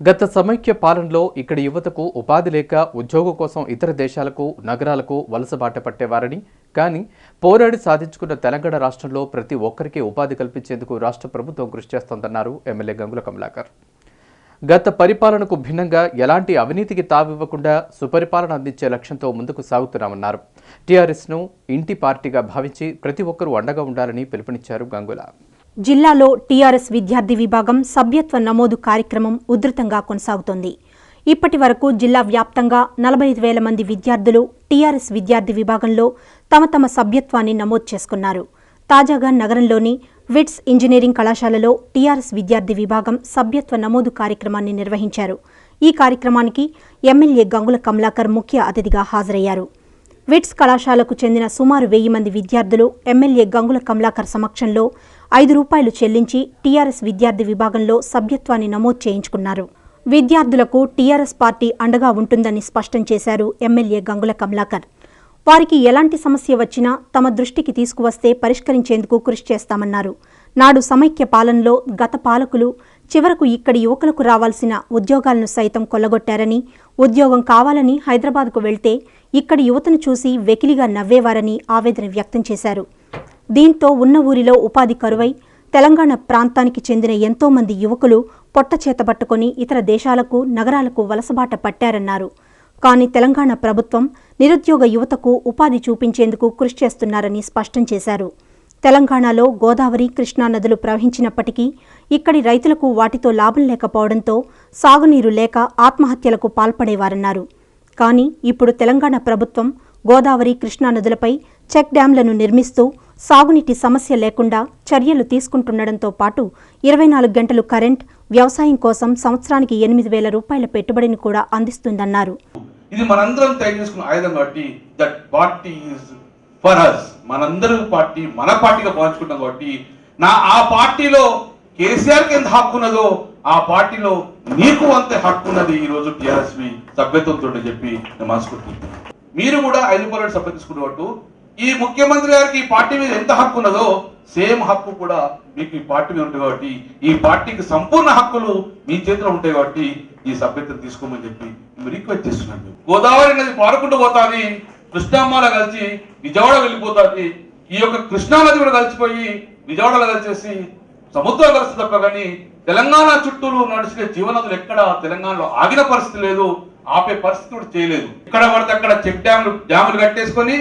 గత సమైక్య పాలనలో ఇక్కడ యువతకు ఉపాధి లేక ఉద్యోగం కోసం ఇతర దేశాలకు నగరాలకు వలస బాట పట్టేవారని కానీ పోరాడి సాధించుకున్న తెలంగాణ రాష్ట్రంలో ప్రతి ఒక్కరికి ఉపాధి కల్పించేందుకు రాష్ట్ర ప్రభుత్వం కృషి చేస్తోందన్నారు ఎమ్మెల్యే గంగుల కమలాకర్. గత పరిపాలనకు భిన్నంగా ఎలాంటి అవినీతికి తావివ్వకుండా సుపరిపాలన అందించే లక్ష్యంతో ముందుకు సాగుతున్నామన్నారు. టీఆర్ఎస్ను ఇంటి పార్టీగా భావించి ప్రతి ఒక్కరూ అండగా ఉండాలని పిలుపునిచ్చారు గంగుల. జిల్లాలో టీఆర్ఎస్ విద్యార్థి విభాగం సభ్యత్వ నమోదు కార్యక్రమం ఉధృతంగా కొనసాగుతోంది. ఇప్పటి వరకు జిల్లా వ్యాప్తంగా నలభై ఐదు వేల మంది విద్యార్థులు టీఆర్ఎస్ విద్యార్థి విభాగంలో తమ తమ సభ్యత్వాన్ని నమోదు చేసుకున్నారు. తాజాగా నగరంలోని విట్స్ ఇంజనీరింగ్ కళాశాలలో టీఆర్ఎస్ విద్యార్థి విభాగం సభ్యత్వ నమోదు కార్యక్రమాన్ని నిర్వహించారు. ఈ కార్యక్రమానికి ఎమ్మెల్యే గంగుల కమలాకర్ ముఖ్య అతిథిగా హాజరయ్యారు. విట్స్ కళాశాలకు చెందిన సుమారు వెయ్యి మంది విద్యార్థులు ఎమ్మెల్యే గంగుల కమలాకర్ సమక్షంలో ఐదు రూపాయలు చెల్లించి టీఆర్ఎస్ విద్యార్థి విభాగంలో సభ్యత్వాన్ని నమోదు చేయించుకున్నారు. విద్యార్థులకు టీఆర్ఎస్ పార్టీ అండగా ఉంటుందని స్పష్టం చేశారు ఎమ్మెల్యే గంగుల కమలాకర్. వారికి ఎలాంటి సమస్య వచ్చినా తమ దృష్టికి తీసుకువస్తే పరిష్కరించేందుకు కృషి చేస్తామన్నారు. నాడు సమైక్య పాలనలో గత పాలకులు చివరకు ఇక్కడి యువకులకు రావాల్సిన ఉద్యోగాలను సైతం కొల్లగొట్టారని ఉద్యోగం కావాలని హైదరాబాద్కు వెళ్తే ఇక్కడి యువతను చూసి వెకిలిగా నవ్వేవారని ఆవేదన వ్యక్తం చేశారు. దీంతో ఉన్న ఊరిలో ఉపాధి కరువై తెలంగాణ ప్రాంతానికి చెందిన ఎంతోమంది యువకులు పొట్ట చేతబట్టుకొని ఇతర దేశాలకు నగరాలకు వలసబాట పట్టారన్నారు. కానీ తెలంగాణ ప్రభుత్వం నిరుద్యోగ యువతకు ఉపాధి చూపించేందుకు కృషి చేస్తున్నారని స్పష్టం చేశారు. తెలంగాణలో గోదావరి కృష్ణా నదులు ప్రవహించినప్పటికీ ఇక్కడి రైతులకు వాటితో లాభం లేకపోవడంతో సాగునీరు లేక ఆత్మహత్యలకు పాల్పడేవారన్నారు. కానీ ఇప్పుడు తెలంగాణ ప్రభుత్వం గోదావరి కృష్ణా నదులపై చెక్ డ్యాంలను నిర్మిస్తూ సాగునీటి సమస్య లేకుండా చర్యలు తీసుకుంటుండటంతో పాటు ఇరవై నాలుగు గంటలు కరెంట్ వ్యవసాయం కోసం సంవత్సరానికి ఎనిమిది వేల రూపాయల పెట్టుబడిని కూడా అందిస్తుందన్నారు. ఇది మనందరం తయారు చేసుకున్న ఆయుధం కాబట్టి that party is for us మనందరూ పార్టీ మన పార్టీగా భావించుకుంటాం కాబట్టి నా ఆ పార్టీలో కేసీఆర్కి ఎంత హక్కు ఉన్నదో ఆ పార్టీలో నీకు అంతే హక్కు ఉన్నది ఈ రోజు టిఆర్ఎస్వి సభ్యత్వంతో చెప్పి నేను మనసుకుంటున్నాను మీరు కూడా ఐదు రూపాయలు సభ్యత తీసుకున్నట్టు ఈ ముఖ్యమంత్రి గారికి ఈ పార్టీ మీద ఎంత హక్కు ఉన్నదో సేమ్ హక్కు కూడా మీకు ఈ పార్టీ మీద ఉంటుంది కాబట్టి ఈ పార్టీకి సంపూర్ణ హక్కులు మీ చేతిలో ఉంటాయి కాబట్టి ఈ సభ్యత తీసుకోమని చెప్పి మేము రిక్వెస్ట్ చేస్తున్నాను గోదావరి నది పారుకుంటూ పోతాది కృష్ణామ్మలో కలిసి విజయవాడ వెళ్ళిపోతాది ఈ యొక్క కృష్ణా నది కూడా కలిసిపోయి విజయవాడలో కలిసేసి సముద్రం కలిసి తప్ప కానీ తెలంగాణ చుట్టూరు నడిచే జీవనదులు ఎక్కడ తెలంగాణలో ఆగిన పరిస్థితి లేదు ఆపే పరిస్థితి కూడా చేయలేదు. ఎక్కడ పడితే అక్కడ చెక్ డ్యాములు డ్యాములు కట్టేసుకొని